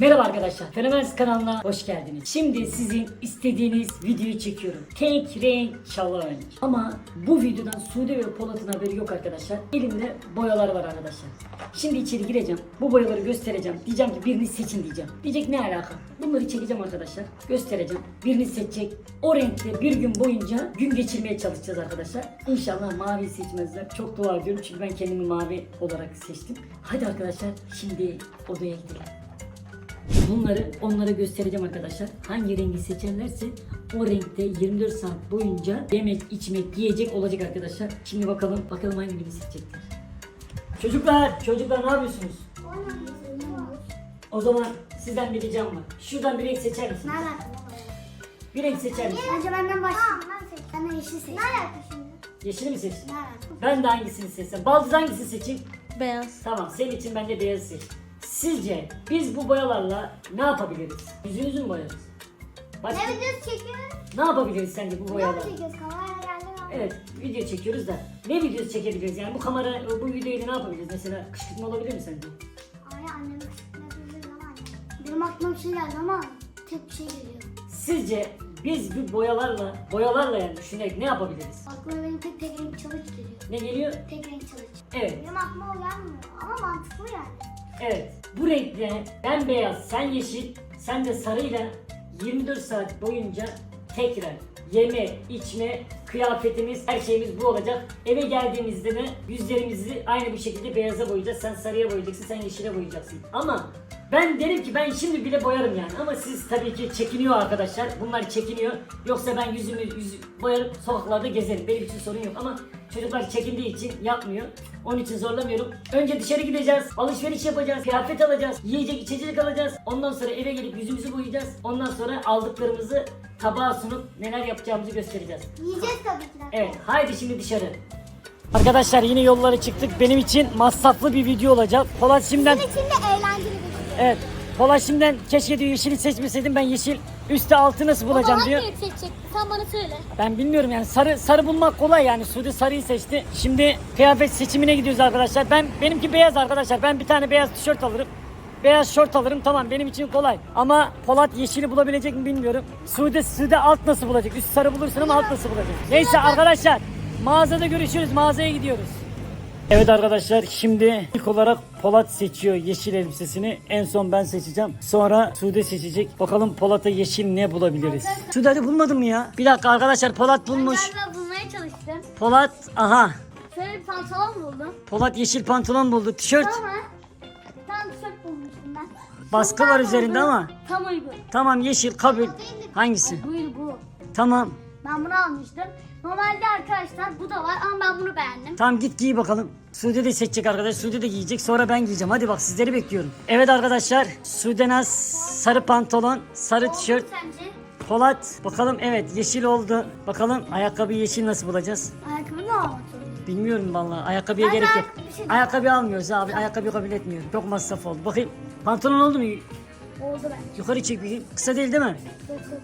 Merhaba arkadaşlar. Fenomens kanalına hoş geldiniz. Şimdi sizin istediğiniz videoyu çekiyorum. Tek renk challenge. Ama bu videodan Sude ve Polat'ın haberi yok arkadaşlar. Elimde boyalar var arkadaşlar. Şimdi içeri gireceğim. Bu boyaları göstereceğim. Diyeceğim ki birini seçin diyeceğim. Diyecek ne alaka? Bunları çekeceğim arkadaşlar. Göstereceğim. Birini seçecek. O renkte bir gün boyunca gün geçirmeye çalışacağız arkadaşlar. İnşallah mavi seçmezler. Çok dua ediyorum çünkü ben kendimi mavi olarak seçtim. Hadi arkadaşlar şimdi odaya gidelim. Bunları onlara göstereceğim arkadaşlar. Hangi rengi seçerlerse o renkte 24 saat boyunca yemek, içmek, yiyecek olacak arkadaşlar. Şimdi bakalım bakalım hangi birini seçecekler. Çocuklar, çocuklar ne yapıyorsunuz? O zaman sizden bir ricam var. Şuradan bir renk seçer misiniz? Bir renk seçer misiniz? Önce benden başlayayım. Ben de yeşil seçtim. Ne alaka şimdi? Yeşili mi seçtin? Ne alaka? Ben de hangisini seçsem? Baldız hangisini seçeyim? Beyaz. Tamam senin için ben de beyaz seçtim. Sizce biz bu boyalarla ne yapabiliriz? Yüzünüzü mü boyarız? Başka Ne videosu çekiyoruz? ne yapabiliriz sence bu boyalarla? çekiyoruz? Kameraya geldi mi? Evet, video çekiyoruz da ne videosu çekebiliriz? Yani bu kamera, bu videoyu ne yapabiliriz? Mesela kışkırtma olabilir mi sence? Ay annem kışkırtma ama anne. Benim aklıma bir şey geldi ama tek bir şey geliyor. Sizce biz bu boyalarla, boyalarla yani düşünerek ne yapabiliriz? Aklıma benim tek tek renk çalış geliyor. Ne geliyor? Tek renk çalış. Evet, Benim aklıma o gelmiyor ama mantıklı yani. Evet. Bu renkle ben beyaz, sen yeşil, sen de sarıyla 24 saat boyunca tekrar yeme, içme, kıyafetimiz, her şeyimiz bu olacak. Eve geldiğimizde de yüzlerimizi aynı bir şekilde beyaza boyayacağız. Sen sarıya boyayacaksın, sen yeşile boyayacaksın. Ama ben derim ki ben şimdi bile boyarım yani. Ama siz tabii ki çekiniyor arkadaşlar. Bunlar çekiniyor. Yoksa ben yüzümü yüz, boyarıp sokaklarda gezerim. Benim için sorun yok ama çocuklar çekindiği için yapmıyor. Onun için zorlamıyorum. Önce dışarı gideceğiz. Alışveriş yapacağız. Kıyafet alacağız. Yiyecek içecek alacağız. Ondan sonra eve gelip yüzümüzü boyayacağız. Ondan sonra aldıklarımızı tabağa sunup neler yapacağımızı göstereceğiz. Yiyeceğiz tabii ki. Evet, haydi şimdi dışarı. Arkadaşlar yine yollara çıktık. Benim için masraflı bir video olacak. Polat şimdiden... Bizim için de eğlenceli bir video. Evet. Polat şimdiden keşke diyor yeşili seçmeseydim ben yeşil üstte altı nasıl bulacağım diyor. renk seçecek? Sen bana söyle. Ben bilmiyorum yani sarı sarı bulmak kolay yani Suudi sarıyı seçti. Şimdi kıyafet seçimine gidiyoruz arkadaşlar. Ben benimki beyaz arkadaşlar. Ben bir tane beyaz tişört alırım. Beyaz şort alırım tamam benim için kolay. Ama Polat yeşili bulabilecek mi bilmiyorum. Suudi Suudi alt nasıl bulacak? Üst sarı bulursun ama alt nasıl bulacak? Neyse arkadaşlar mağazada görüşürüz. Mağazaya gidiyoruz. Evet arkadaşlar şimdi ilk olarak Polat seçiyor yeşil elbisesini. En son ben seçeceğim. Sonra Sude seçecek. Bakalım Polat'a yeşil ne bulabiliriz. Sude hadi bulmadın mı ya? Bir dakika arkadaşlar Polat bulmuş. Galiba bulmaya çalıştım. Polat aha. Şöyle bir pantolon buldum. Polat yeşil pantolon buldu. Tişört. Ama tam tişört bulmuştum ben. Baskı var üzerinde ama. Tam uygun. Tamam yeşil kabul. Hangisi? Buyur bu. Tamam. Ben bunu almıştım. Normalde arkadaşlar bu da var ama ben bunu beğendim. Tamam git giy bakalım. Sude de seçecek arkadaş. Sude de giyecek. Sonra ben giyeceğim. Hadi bak sizleri bekliyorum. Evet arkadaşlar. Sude Naz sarı pantolon, sarı tişört. Sence? Polat bakalım evet yeşil oldu. Bakalım ayakkabı yeşil nasıl bulacağız? Ayakkabı ne oldu? Bilmiyorum vallahi. Ayakkabıya Ben gerek yok. bir şey- Ayakkabı almıyoruz abi. Ayakkabı kabul etmiyorum. Çok masraf oldu. Bakayım. Pantolon oldu mu? Oldu bence. Yukarı çek bir. Kısa değil değil mi? Çok çok.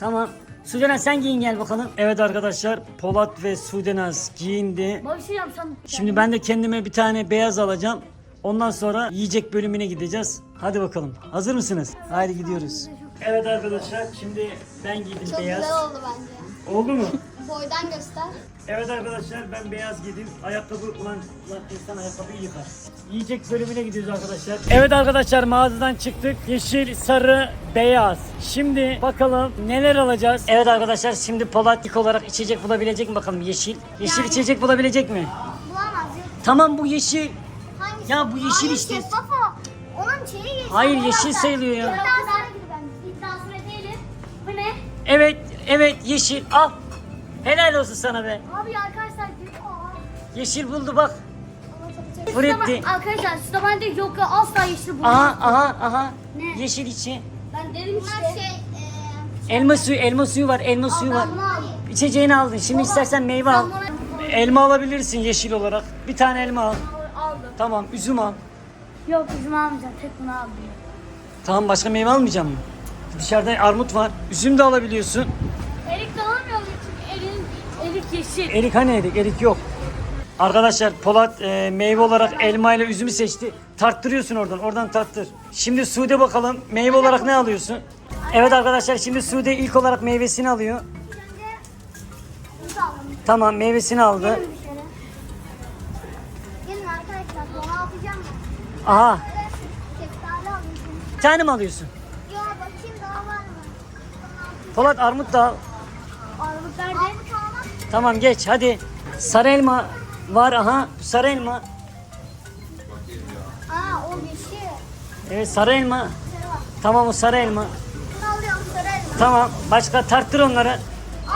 Tamam. Sudenaz sen giyin gel bakalım. Evet arkadaşlar Polat ve Sudenaz giyindi. Bir şey yapsam. Şimdi ben de kendime bir tane beyaz alacağım. Ondan sonra yiyecek bölümüne gideceğiz. Hadi bakalım. Hazır mısınız? Haydi gidiyoruz. Evet arkadaşlar şimdi ben giydim Çok beyaz. güzel oldu bence. Oldu mu? Boydan göster. Evet arkadaşlar ben beyaz giydim. Ayakkabı ulan, ulan insan ayakkabıyı yıkar. Yiyecek bölümüne gidiyoruz arkadaşlar. Evet arkadaşlar mağazadan çıktık. Yeşil, sarı, beyaz. Şimdi bakalım neler alacağız. Evet arkadaşlar şimdi Polat ilk olarak içecek bulabilecek mi bakalım yeşil. Yeşil Yani- içecek bulabilecek mi? Bulamaz. Tamam bu yeşil. Hangisi? Ya bu yeşil Hayır, işte. şeffaf o. Onun şeyi yeşil. Hayır, yeşil sen. sayılıyor ya. İddiasına gir bence. İddiasına değilim. Bu ne? Evet evet yeşil al. Helal olsun sana be. Abi arkadaşlar. Yeşil buldu bak. Freddy. Arkadaşlar şu da bende yok ya asla yeşil bulmam. Aha aha aha. Ne? Yeşil içi. Ben dedim işte. Şey, Elma suyu elma suyu var elma suyu var. İçeceğini aldın. Şimdi istersen meyve al. Elma alabilirsin yeşil olarak. Bir tane elma al. aldım. Tamam üzüm al. Yok üzüm almayacağım. Tek bunu aldım. Tamam başka meyve almayacağım mı? Dışarıda armut var. Üzüm de alabiliyorsun. Erik de alamıyor çünkü elin, erik yeşil. Erik hani erik? Erik yok. Arkadaşlar Polat e, meyve olarak elma ile üzümü seçti. tarttırıyorsun oradan. Oradan tarttır. Şimdi Sude bakalım meyve olarak ne alıyorsun? Evet arkadaşlar şimdi Sude ilk olarak meyvesini alıyor. Tamam meyvesini aldı. Gelin arkadaşlar. Bunu atacağım? Aha. Şeftali bir tane mi alıyorsun? Ya bakayım daha var mı? Polat armut da al. Armut nerede? Armut. Tamam geç hadi. Sarı elma var aha sarı elma. Aa o yeşil. Evet sarı elma. Tamam o sarı elma. Bunu alıyorum sarı elma. Tamam başka tarttır onları.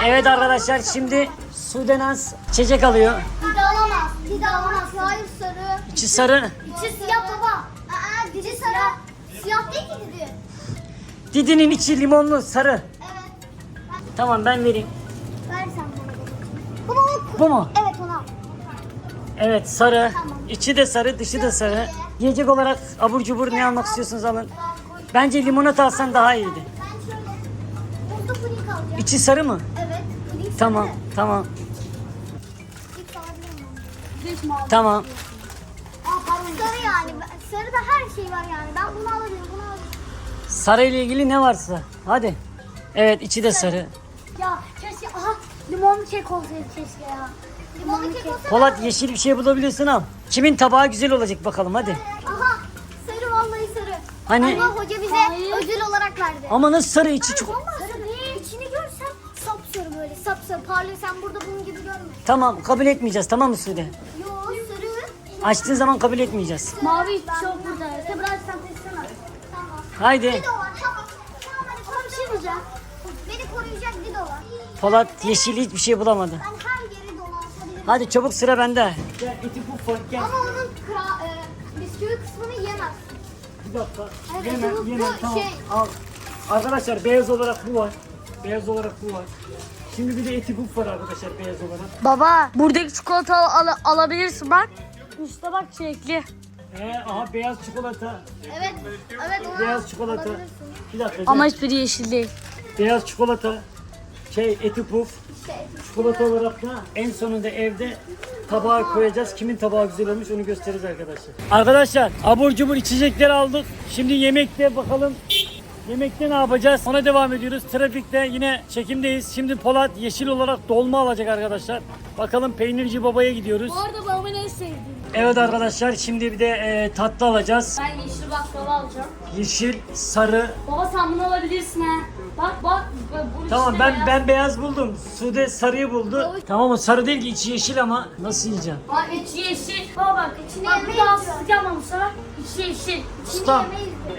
Evet arkadaşlar şimdi Sude Naz içecek alıyor. Bir de alamaz. Bir de alamaz. Hayır sarı. İçi sarı. İçi siyah baba. Aa didi sarı. Siyah değil ki didi. Didi'nin içi limonlu sarı. Evet. Tamam ben vereyim. Ver sen bunu. Bunu al. Bu mu? Evet onu al. Evet sarı. Tamam. İçi de sarı dışı da sarı. Yiyecek olarak abur cubur ne almak istiyorsunuz alın. Bence limonata alsan daha iyiydi. Ben şöyle buzlu puding alacağım. İçi sarı mı? Evet. Puding Tamam sarı. tamam İlk alabilir miyim? Beş mavi. tamam. Aa pardon. Sarı yani. Sarıda her şey var yani. Ben bunu alabilirim. Bunu alabilirim. Sarı ile ilgili ne varsa. Hadi. Evet içi de sarı. Ya limonlu kek olsaydı keşke ya. Limonlu kek olsa Polat yeşil bir şey bulabilirsin al. Kimin tabağı güzel olacak bakalım hadi. Aha sarı vallahi sarı. Hani Ama hoca bize ödül olarak verdi. ama nasıl sarı içi çok. Vallahi sarı değil. İçini görsen sapsarı böyle sapsarı parlıyor. Sen burada bunun gibi görme. Tamam kabul etmeyeceğiz tamam mı Sude? Yo sarı. Açtığın zaman kabul etmeyeceğiz. Mavi çok burada. Sebra sen testten al. Tamam. Haydi. Tamam hadi sana bir şey diyeceğim. Beni koruyacak Dido var. Polat yeşil hiçbir şey bulamadı. Ben her yeri dolaşabilirim. Hadi çabuk sıra bende. Gel eti bu gel. Ama onun kra, e, bisküvi kısmını yiyemez. Bir dakika. Evet, Yemem, bu- bu yemem, tamam. şey- Al. Arkadaşlar beyaz olarak bu var. Beyaz olarak bu var. Şimdi bir de eti puf var arkadaşlar beyaz olarak. Baba buradaki çikolata al- alabilirsin bak. İşte bak çilekli. Ee, aha beyaz çikolata. Evet. Evet onu Beyaz çikolata. alabilirsin. Bir dakika. Ama hiçbiri yeşil değil. Beyaz çikolata. Şey eti puf. Çikolata olarak da en sonunda evde tabağa koyacağız. Kimin tabağı güzel olmuş onu gösteririz arkadaşlar. Arkadaşlar abur cubur içecekler aldık. Şimdi yemekte bakalım Yemekte ne yapacağız? Ona devam ediyoruz. Trafikte yine çekimdeyiz. Şimdi Polat yeşil olarak dolma alacak arkadaşlar. Bakalım peynirci babaya gidiyoruz. Bu arada babamın en sevdiğim. Evet arkadaşlar şimdi bir de e, tatlı alacağız. Ben yeşil baklava alacağım. Yeşil, sarı. Baba sen bunu alabilirsin ha. Bak Tamam ben ben beyaz buldum. Sude sarıyı buldu. Tamam o sarı değil ki içi yeşil ama nasıl yiyeceğim? Bak içi yeşil. Baba bak. İçine bak bir daha haksızlık yapmamışlar. İçi yeşil. Ustam.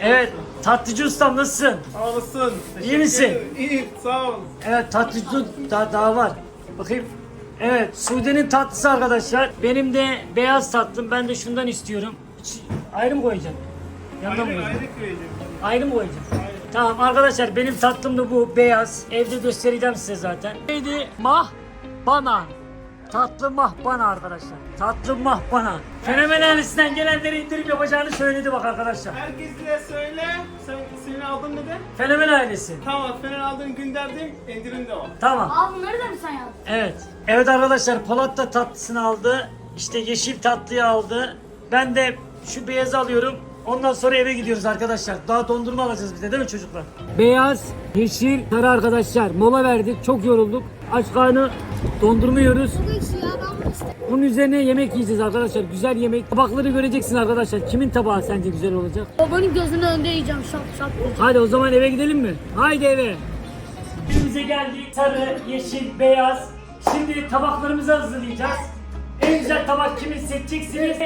Evet tatlıcı ustam nasılsın? Sağ olasın. İyi misin? ederim. İyi, sağ ol. Evet tatlıcı daha, daha var. Bakayım. Evet Sude'nin tatlısı arkadaşlar. Benim de beyaz tatlım. Ben de şundan istiyorum. İçi- ayrı mı koyacağım? Yanında mı Ayrı, koyacağım? ayrı koyacağım. Ayrı mı koyacağım? Tamam arkadaşlar benim tatlım da bu beyaz. Evde göstereceğim size zaten. Neydi? Mahbana. Tatlı mahbana arkadaşlar. Tatlı mahbana. Fenomen ailesinden gelenlere indirim yapacağını söyledi bak arkadaşlar. Herkese söyle. Sen senin aldın mı de? Fenomen ailesi. Tamam, senin aldığın gönderdim. İndirim de var. Tamam. Aa bunları da mı sen yaptın? Evet. Evet arkadaşlar Polat da tatlısını aldı. İşte yeşil tatlıyı aldı. Ben de şu beyazı alıyorum. Ondan sonra eve gidiyoruz arkadaşlar. Daha dondurma alacağız bir de değil mi çocuklar? Beyaz, yeşil, sarı arkadaşlar. Mola verdik. Çok yorulduk. Aç karnı dondurma yiyoruz. Bunun üzerine yemek yiyeceğiz arkadaşlar. Güzel yemek. Tabakları göreceksin arkadaşlar. Kimin tabağı sence güzel olacak? Babanın gözünün önünde yiyeceğim şap şap. Hadi o zaman eve gidelim mi? Haydi eve. Evimize geldik. Sarı, yeşil, beyaz. Şimdi tabaklarımızı hazırlayacağız. En güzel tabak kimin seçeceksiniz.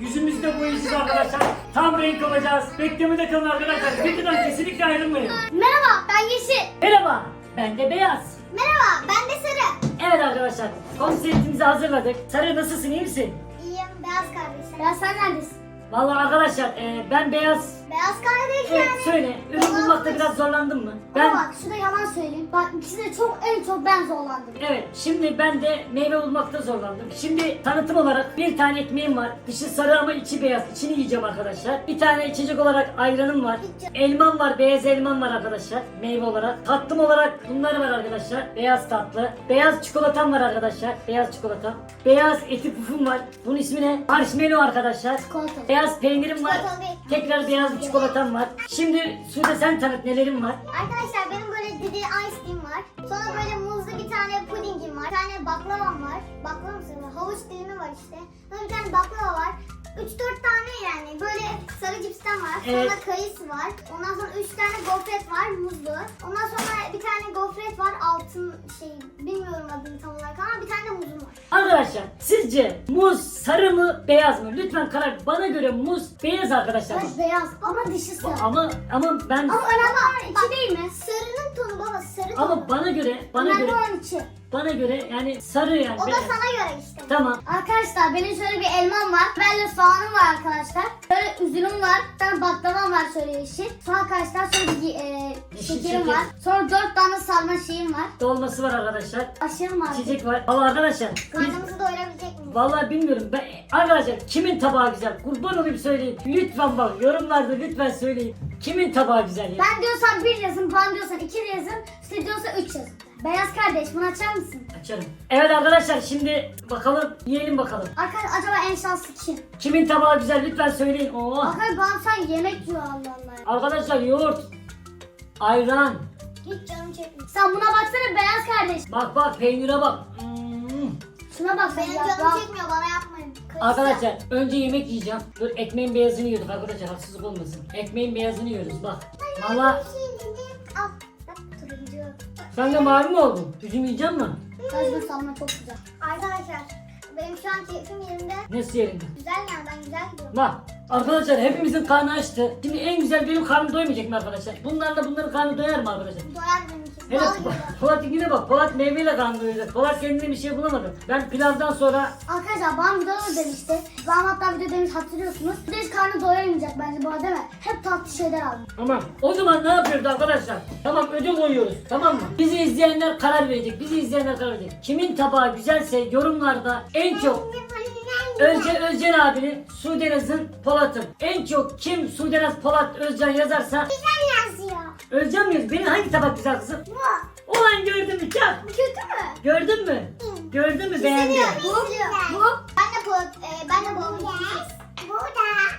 Yüzümüzde boyayacağız arkadaşlar. Tam renk alacağız. Beklemede kalın arkadaşlar. Videodan kesinlikle ayrılmayın. Merhaba ben yeşil. Merhaba. Ben de beyaz. Merhaba ben de sarı. Evet arkadaşlar. Konseptimizi hazırladık. Sarı nasılsın iyi misin? İyiyim beyaz kardeşim. Ya sen neredesin? Vallahi arkadaşlar e, ben beyaz. Beyaz kardeş Evet yani. söyle. Ürün bulmak bulmakta biraz zorlandın mı? Ben... Ben bak şurada yalan söyleyeyim. Bak ikisinde çok en çok ben zorlandım. Evet, şimdi ben de meyve bulmakta zorlandım. Şimdi tanıtım olarak bir tane ekmeğim var. Dışı sarı ama içi beyaz. İçini yiyeceğim arkadaşlar. Bir tane içecek olarak ayranım var. Elmam var, beyaz elmam var arkadaşlar. Meyve olarak. Tatlım olarak bunlar var arkadaşlar. Beyaz tatlı. Beyaz çikolatam var arkadaşlar. Beyaz çikolata. Beyaz eti pufum var. Bunun ismi ne? Marshmallow arkadaşlar. Çikolata. Beyaz peynirim var. Çikolata değil. Tekrar beyaz çikolatam var. Şimdi Sude sen tanıt nelerim var. Arkadaşlar benim böyle didi ice cream var. Sonra böyle muzlu bir tane pudingim var. Bir tane baklavam var. Baklava mı söylüyorum? Havuç dilimi var işte. Sonra bir tane baklava var. 3-4 tane yani böyle sarı cipsten var. Sonra Evet. kayısı var. Ondan sonra 3 tane gofret var muzlu. Ondan sonra bir tane gofret var altın şey bilmiyorum adını tam olarak ama bir tane de muzum var. Arkadaşlar sizce muz sarı mı beyaz mı? Lütfen karar. Bana göre muz beyaz arkadaşlar. Evet beyaz ama dışı sarı. Ama ama ben Ama önemli olan içi değil mi? Sarının tonu baba sarı tonu. ama bana göre bana önemli göre olan içi. bana göre yani sarı yani. O da beyaz. sana göre işte. Tamam. Arkadaşlar benim şöyle bir elmam var. Böyle soğanım var arkadaşlar. Böyle üzümüm var. Bir tane baklavam var şöyle yeşil. Sonra arkadaşlar şöyle bir e, Yeşil şekerim şeker. var. Sonra dört tane sarma şeyim var. Dolması var arkadaşlar. Aşırı var. İçecek var. Valla arkadaşlar biz Karnımızı doyurabilecek miyiz? Vallahi bilmiyorum. Ben arkadaşlar kimin tabağı güzel? Kurban olayım söyleyin. Lütfen bak yorumlarda lütfen söyleyin. Kimin tabağı güzel ya? Ben diyorsan bir yazın, ben diyorsan iki yazın, siz diyorsa üç yazın. Beyaz kardeş bunu açar mısın? Açarım. Evet arkadaşlar şimdi bakalım yiyelim bakalım. Arkadaş acaba en şanslı kim? Kimin tabağı güzel lütfen söyleyin. Oo. Arkadaş bana sen yemek diyor Allah Allah. Arkadaşlar yoğurt, ayran, Hiç canım çekmiyor. Sen buna baksana beyaz kardeş. bak bak peynire bak. Hmm. Şuna bak Benim canım çekmiyor bana yapmayın. Arkadaşlar önce yemek yiyeceğim. Dur ekmeğin beyazını yiyorduk arkadaşlar haksızlık olmasın. Ekmeğin beyazını yiyoruz bak. Valla Al. Bak turuncu. sen de mavi mi oldun? Üzüm yiyecek mi? Kajma salma çok güzel. Arkadaşlar benim şu an keyfim yerinde. Nasıl yerinde? Güzel ben güzel gidiyorum. Bak arkadaşlar hepimizin karnı açtı. Şimdi en güzel benim karnım doymayacak mı arkadaşlar? Bunlarla bunların karnı doyar mı arkadaşlar? Doyar benimki. Gibi. Polat yine bak Polat meyveyle doyacak. Polat kendine bir şey bulamadı. Ben pilavdan sonra Arkadaşlar bana video da demişti. Ben hatta video demiş hatırlıyorsunuz. Bir de hiç karnı doyamayacak bence değil mi? Hep tatlı şeyler aldım. Tamam. O zaman ne yapıyoruz arkadaşlar? Tamam ödül koyuyoruz. Tamam mı? Bizi izleyenler karar verecek. Bizi izleyenler karar verecek. Kimin tabağı güzelse yorumlarda en çok Özce Özcan abinin Sudenaz'ın Polat'ın. En çok kim Sudenaz Polat Özcan yazarsa Güzel yazıyor. Özcan mı yazıyor? Benim hangi tabak güzel kızım? Bu. Ulan gördün mü çak? Bu kötü mü? Gördün mü? Gördün mü beğendi. Bu. Bu. Ben de Polat. E, ben de babamın Bu da.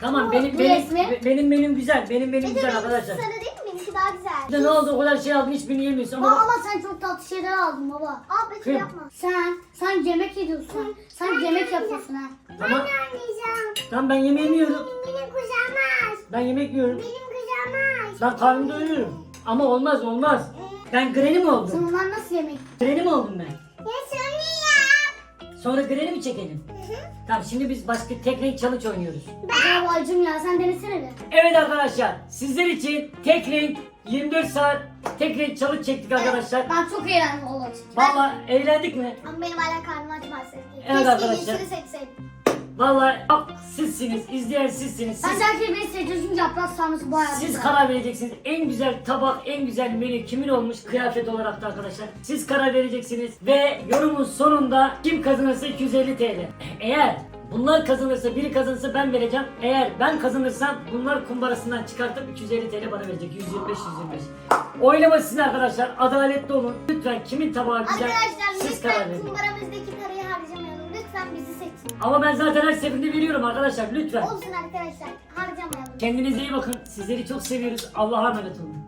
Tamam benim Bu benim resmi. be- benim menüm güzel. Benim Bir de güzel arkadaşlar. sarı değil Benimki daha güzel. Ne oldu o kadar şey aldın hiçbirini yemiyorsun Baba ama ama sen çok tatlı şeyler aldın baba. Betül Kim? yapma. Sen, sen yemek ediyorsun. Sen yemek yapıyorsun ha. Tamam. oynayacağım. Tamam ben yemeğimi yiyorum. Benim kucağımaz. Ben yemek yiyorum. Benim kucağımaz. Ben karnımı doyuruyorum. Ama olmaz olmaz. Ben greni mi Sen oldum? onlar nasıl yemek? Greni mi oldum ben? Ya sen? Sonra greni mi çekelim? Tamam şimdi biz başka tek renk challenge oynuyoruz. Ya acım ya sen denesene bir. Evet arkadaşlar sizler için tek renk 24 saat tek renk challenge çektik arkadaşlar. Ben çok eğlendim oğlum. Valla eğlendik mi? Ama benim hala karnım aç maalesef. Evet arkadaşlar. yeşili seçseydim. Valla bak sizsiniz, izleyen sizsiniz. Siz, Ben belki beni seçiyorsun yaprak sarması bayağı siz güzel. karar vereceksiniz. En güzel tabak, en güzel menü kimin olmuş kıyafet olarak da arkadaşlar. Siz karar vereceksiniz ve yorumun sonunda kim kazanırsa 250 TL. Eğer bunlar kazanırsa biri kazanırsa ben vereceğim. Eğer ben kazanırsam bunlar kumbarasından çıkartıp 250 TL bana verecek. 125 125. Oylama sizin arkadaşlar. Adaletli olun. Lütfen kimin tabağı güzel Arkadaşlar siz karar lütfen verin. kumbaramızdaki Ama ben zaten her seferinde veriyorum arkadaşlar lütfen. Olsun arkadaşlar harcamayalım. Kendinize iyi bakın. Sizleri çok seviyoruz. Allah'a emanet olun.